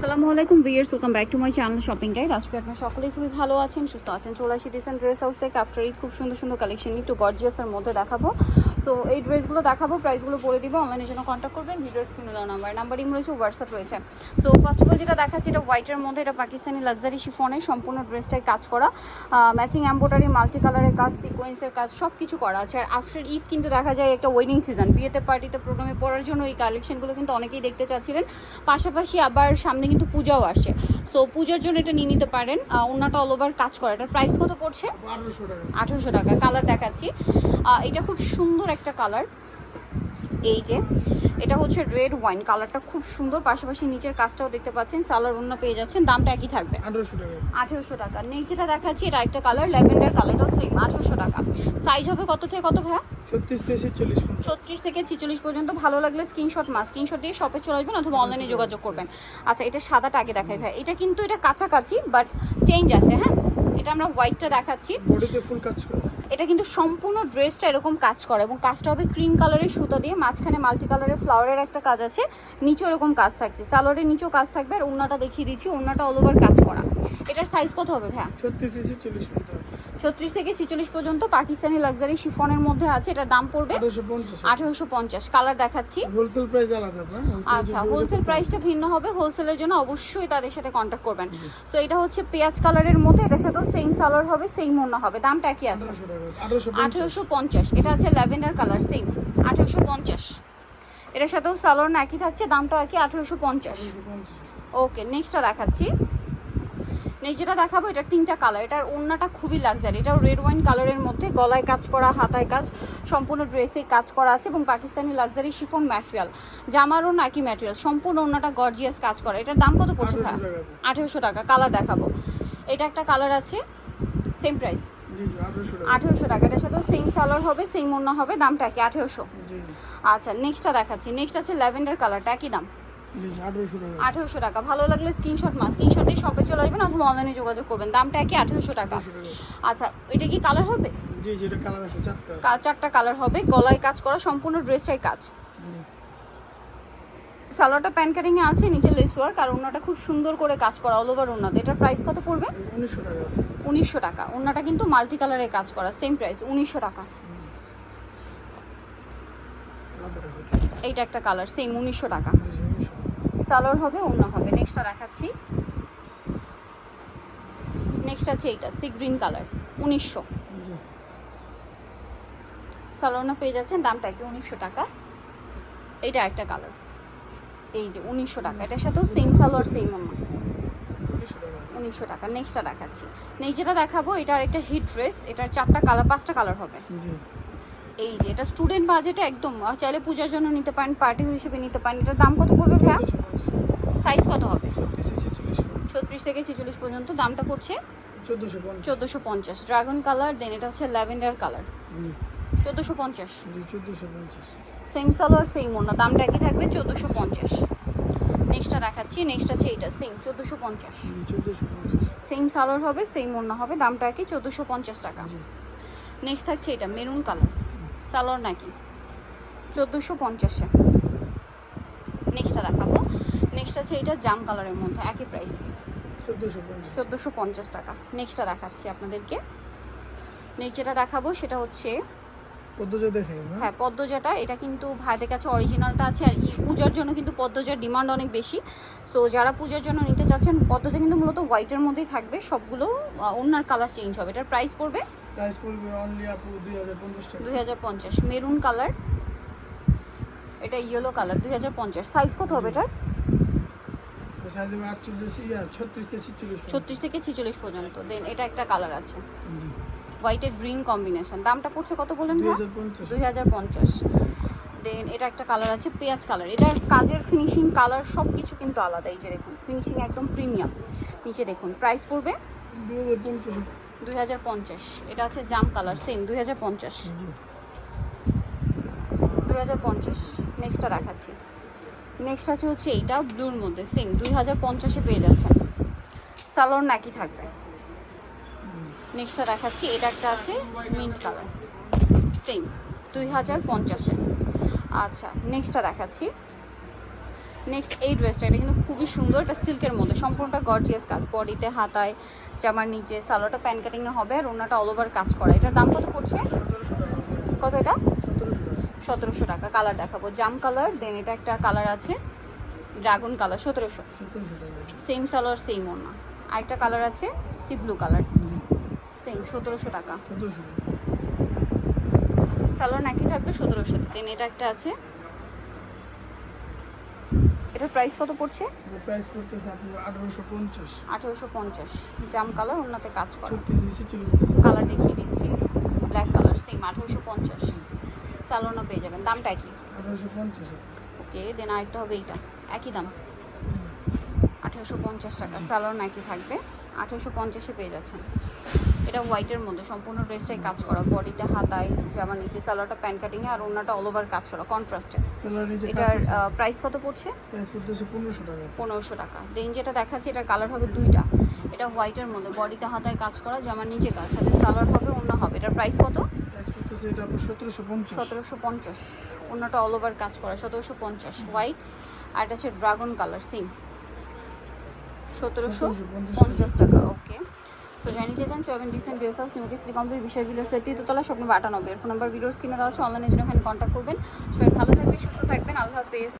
আসসালামু আলাইকুম viewers welcome back to my channel shopping guide আজকে আপনার সকলেই খুবই ভালো আছেন, সুস্থ আছেন, চলে আসি ডিসেন্ট ড্রেস হাউস থেকে। আফটার ঈদ খুব সুন্দর সুন্দর কালেকশন একটু গর্জিয়াসের মধ্যে দেখাবো। সো এই ড্রেসগুলো দেখাবো প্রাইসগুলো বলে দিব অনলাইনের জন্য কন্ট্যাক্ট করবেন ভিডিওর স্ক্রিনে দেওয়া নাম্বার নাম্বার রয়েছে হোয়াটসঅ্যাপ রয়েছে। সো ফার্স্ট অফ অল যেটা দেখাচ্ছি এটা হোয়াইটের মধ্যে এটা পাকিস্তানি লাক্সারি শিফনে সম্পূর্ণ ড্রেসটাই কাজ করা। ম্যাচিং এম্ব্রয়ডারি মাল্টি কালারের কাজ সিকোয়েন্সের কাজ সব কিছু করা আছে। আর আফটার ঈদ কিন্তু দেখা যায় একটা ওয়েডিং সিজন বিয়েতে পার্টিতে প্রোগ্রামে পড়ার জন্য এই কালেকশনগুলো কিন্তু অনেকেই দেখতে চাচ্ছিলেন। পাশাপাশি আবার সামনে কিন্তু পূজাও আসে সো পূজার জন্য এটা নিয়ে নিতে পারেন। ওনাটা অল ওভার কাজ করা। এটার প্রাইস কত পড়ছে? আঠেরোশো টাকা। কালার দেখাচ্ছি। এটা খুব সুন্দর একটা কালার এই যে। এটা হচ্ছে রেড ওয়াইন কালারটা খুব সুন্দর। পাশাপাশি নিচের কাজটাও দেখতে পাচ্ছেন সালার অন্য পেয়ে যাচ্ছেন দামটা একই থাকবে। আঠারোশো টাকা। নেক্সট যেটা দেখাচ্ছি এটা একটা কালার ল্যাভেন্ডার কালারটাও সেম আঠেরোশো টাকা। সাইজ হবে কত থেকে কত ভাইয়া? ছত্রিশ থেকে ছিচল্লিশ পর্যন্ত। ভালো লাগলে স্ক্রিনশট মাস। স্ক্রিনশট দিয়ে শপে চলে আসবেন অথবা অনলাইনে যোগাযোগ করবেন। আচ্ছা এটা সাদাটা আগে দেখাই ভাই এটা কিন্তু এটা কাছাকাছি বাট চেঞ্জ আছে হ্যাঁ? এটা আমরা হোয়াইটটা দেখাচ্ছি। ফুল কাজ এটা কিন্তু সম্পূর্ণ ড্রেসটা এরকম কাজ করে এবং কাজটা হবে ক্রিম কালারের সুতা দিয়ে, মাঝখানে মাল্টি কালারের ফ্লাওয়ারের একটা কাজ আছে নিচে এরকম কাজ থাকছে। সালোয়ারের নিচেও কাজ থাকবে আর ওনাটা দেখিয়ে দিচ্ছি ওনাটা অল ওভার কাজ করা। এটার সাইজ কত হবে ভাইয়া? ছত্রিশ চল্লিশ ছত্রিশ থেকে ছিচল্লিশ পর্যন্ত পাকিস্তানি লাক্সারি শিফনের মধ্যে আছে এটার দাম পড়বে আঠারোশো পঞ্চাশ। কালার দেখাচ্ছি। হোলসেল প্রাইস আলাদা আচ্ছা হোলসেল প্রাইসটা ভিন্ন হবে হোলসেলের জন্য অবশ্যই তাদের সাথে কন্ট্যাক্ট করবেন। সো এটা হচ্ছে পেঁয়াজ কালারের মধ্যে এটার সাথেও সেম সালোয়ার হবে সেম ওড়না হবে। দামটা একই আছে। আঠারোশো পঞ্চাশ। এটা আছে ল্যাভেন্ডার কালার সেম আঠেরোশো পঞ্চাশ। এটার সাথেও সালোয়ার না একই থাকছে দামটা একই আঠারোশো পঞ্চাশ। ওকে নেক্সটটা দেখাচ্ছি। নেক্সট যেটা দেখাবো এটা তিনটা কালার এটার ওড়নাটা খুবই লাক্সারি এটাও রেড ওয়াইন কালারের মধ্যে গলায় কাজ করা হাতায় কাজ সম্পূর্ণ ড্রেসে কাজ করা আছে এবং পাকিস্তানি লাক্সারি শিফন ম্যাটেরিয়াল জামারও নাকি ম্যাটেরিয়াল সম্পূর্ণ ওড়নাটা গর্জিয়াস কাজ করা এটার দাম কত পড়ছে ভাই? আঠেরোশো টাকা কালার দেখাবো। এটা একটা কালার আছে সেম প্রাইস আঠারোশো টাকা। এটার সাথে সেম সালোয়ার হবে সেম ওড়না হবে দামটা কি আঠেরোশো। আচ্ছা নেক্সটটা দেখাচ্ছি নেক্সট আছে ল্যাভেন্ডার কালারটা একই দাম। আঠারোশো টাকা। ভালো লাগলে স্ক্রিনশট মাস স্ক্রিনশট দিয়ে শপে চলে আসবেন অথবা অনলাইনে যোগাযোগ করবেন। দামটা একই আঠেরোশো টাকা। আচ্ছা এটা কি কালার হবে? জি জি এটা কালার আছে চারটা। কা- চারটা কালার হবে। গলায় কাজ করা সম্পূর্ণ ড্রেসটাই কাজ। সালোয়ারটা প্যান কাটিংয়ে আছে নিচে লেস ওয়ার্ক আর ওনাটা খুব সুন্দর করে কাজ করা অল ওভার ওনাতে এটার প্রাইস কত পড়বে? উনিশশো টাকা। ওনাটা কিন্তু মাল্টি কালারে কাজ করা সেম প্রাইস উনিশশো টাকা। এইটা একটা কালার সেম উনিশশো টাকা। সালোয়ার হবে অন্য হবে। নেক্সটটা দেখাচ্ছি। নেক্সট আছে এইটা সি গ্রিন কালার উনিশশো। সালোয়ারটা পেয়ে যাচ্ছেন দামটা কি উনিশশো টাকা। এইটা একটা কালার এই যে উনিশশো টাকা এটার সাথেও সেম সালোয়ার সেম আমার উনিশশো টাকা। নেক্সটটা দেখাচ্ছি। নেক্সট যেটা দেখাবো এটার একটা হিট ড্রেস এটার চারটা কালার পাঁচটা কালার হবে। এই যে এটা স্টুডেন্ট বাজেটে একদম চাইলে পূজার জন্য নিতে পারেন পার্টি হিসেবে নিতে পারেন। এটার দাম কত পড়বে পঞ্চাশ সাইজ কত হবে? ছত্রিশ থেকে ছেচল্লিশ পর্যন্ত। দামটা পড়ছে? চোদ্দোশো পঞ্চাশ। ড্রাগন কালার দেন এটা হচ্ছে ল্যাভেন্ডার কালার চোদ্দোশো পঞ্চাশ। সেম সালোয়ার সেম ওনা দামটা একই থাকবে চোদ্দোশো পঞ্চাশ। নেক্সটটা দেখাচ্ছি নেক্সট আছে এইটা সেম চোদ্দোশো পঞ্চাশ। সেম সালোয়ার হবে সেম ওনা হবে দামটা একই চোদ্দোশো পঞ্চাশ টাকা। নেক্সট থাকছে এটা মেরুন কালার সালোয়ার নাকি? চোদ্দোশো পঞ্চাশে। নেক্সটটা দেখাবো। নেক্সট আছে এটা জাম কালারের মধ্যে একই প্রাইস চোদ্দোশো পঞ্চাশ। টাকা। নেক্সটটা দেখাচ্ছি আপনাদেরকে। নেক্সট যেটা দেখাবো সেটা হচ্ছে পদ্মজা হ্যাঁ পদ্মজাটা। এটা কিন্তু ভাইদের কাছে অরিজিনালটা আছে আর ই পূজার জন্য কিন্তু পদ্মজার ডিমান্ড অনেক বেশি। সো যারা পূজার জন্য নিতে চাচ্ছেন পদ্মজা কিন্তু মূলত হোয়াইটের মধ্যেই থাকবে। সবগুলো অন্যার কালার চেঞ্জ হবে। এটার প্রাইস পড়বে প্রাইস পড়বে অনলি আপু টাকা। মেরুন কালার এটা ইয়েলো কালার দুই হাজার পঞ্চাশ। সাইজ কত হবে এটার সাইজ হবে আটচল্লিশ ইয়া ছত্রিশ থেকে ছিচল্লিশ পর্যন্ত। দেন এটা একটা কালার আছে। জি। হোয়াইটের গ্রিন কম্বিনেশন দামটা পড়ছে কত বলেন দুই হাজার পঞ্চাশ। দেন এটা একটা কালার আছে পেঁয়াজ কালার এটার কাজের ফিনিশিং কালার সব কিছু কিন্তু আলাদা। এই যে দেখুন ফিনিশিং একদম প্রিমিয়াম নিচে দেখুন প্রাইস পড়বে? দুই হাজার পঞ্চাশ। এটা আছে জাম কালার সেম দুই হাজার পঞ্চাশ। দুই হাজার পঞ্চাশ। নেক্সটটা দেখাচ্ছি। নেক্সট আছে হচ্ছে এইটা ব্লুর মধ্যে সেম দুই হাজার পঞ্চাশে পেয়ে যাচ্ছেন। সালোয়ার নাকি থাকবে। নেক্সটটা দেখাচ্ছি, এটা একটা আছে মিন্ট কালার সেম দুই হাজার পঞ্চাশে। আচ্ছা নেক্সটটা দেখাচ্ছি। নেক্সট এই ড্রেসটা এটা কিন্তু খুবই সুন্দর, এটা সিল্কের মধ্যে। সম্পূর্ণটা গর্জিয়াস কাজ বডিতে হাতায়, জামার নিচে সালোয়ারটা প্যান কাটিংয়ে হবে, আর ওনাটা অল ওভার কাজ করা। এটার দাম কত পড়ছে? কত এটা? সতেরোশো টাকা কালার দেখাবো। জাম কালার দেন এটা একটা কালার আছে ড্রাগন কালার সতেরোশো। সেম সালোয়ার সেম ওনা আরেকটা কালার আছে সি ব্লু কালার সেম সতেরোশো টাকা। সালোয়ার নাকি থাকবে সতেরোশো দেন এটা একটা আছে। এটার প্রাইস কত পড়ছে? প্রাইস পড়তেছে আঠারোশো পঞ্চাশ। আঠেরোশো পঞ্চাশ। জাম কালার ওনাতে কাজ করা। কালার দেখিয়ে দিচ্ছি। ব্ল্যাক কালার সেম আঠেরোশো পঞ্চাশ। সালোনা পেয়ে যাবেন। দামটা পঞ্চাশ। ওকে দেন আরেকটা হবে এইটা। একই দাম? আঠেরোশো পঞ্চাশ টাকা। সালোয়ার নাকি থাকবে? আঠেরোশো পঞ্চাশে পেয়ে যাচ্ছেন। এটা হোয়াইটের মধ্যে সম্পূর্ণ ড্রেসটাই কাজ করা। বডিতে হাতায় জামা নিচে সালোয়ারটা প্যান কাটিংয়ে আর ওনাটা অল ওভার কাজ করা কন্ট্রাস্টে এটার প্রাইস কত পড়ছে? পনেরোশো টাকা। দেন যেটা দেখাচ্ছে এটার কালার হবে দুইটা। এটা হোয়াইটের মধ্যে বডিতে হাতায় কাজ করা জামার নিচে কাজ। সাথে সালোয়ার হবে অন্য হবে। এটার প্রাইস কত? পড়তেছে এটা আপনার সতেরোশো পঞ্চাশ। সতেরোশো পঞ্চাশ। অন্যটা অল ওভার কাজ করা। সতেরোশো পঞ্চাশ। হোয়াইট আর এটা হচ্ছে ড্রাগন কালার সেম সতেরোশো 1750 পঞ্চাশ টাকা। ওকে সো জানিতে চান চয়েন ডিসেন্ট ড্রেস হাউস নিউকে শ্রী কমপ্লিট বিশেষ বিলাস তৃতীয়তলা স্বপ্ন এর ফোন নাম্বার ভিডিওস কিনে দেওয়া আছে অনলাইনে জন্য এখানে কন্ট্যাক্ট করবেন। সবাই ভালো থাকবেন সুস্থ থাকবেন। আল্লাহ হাফেজ।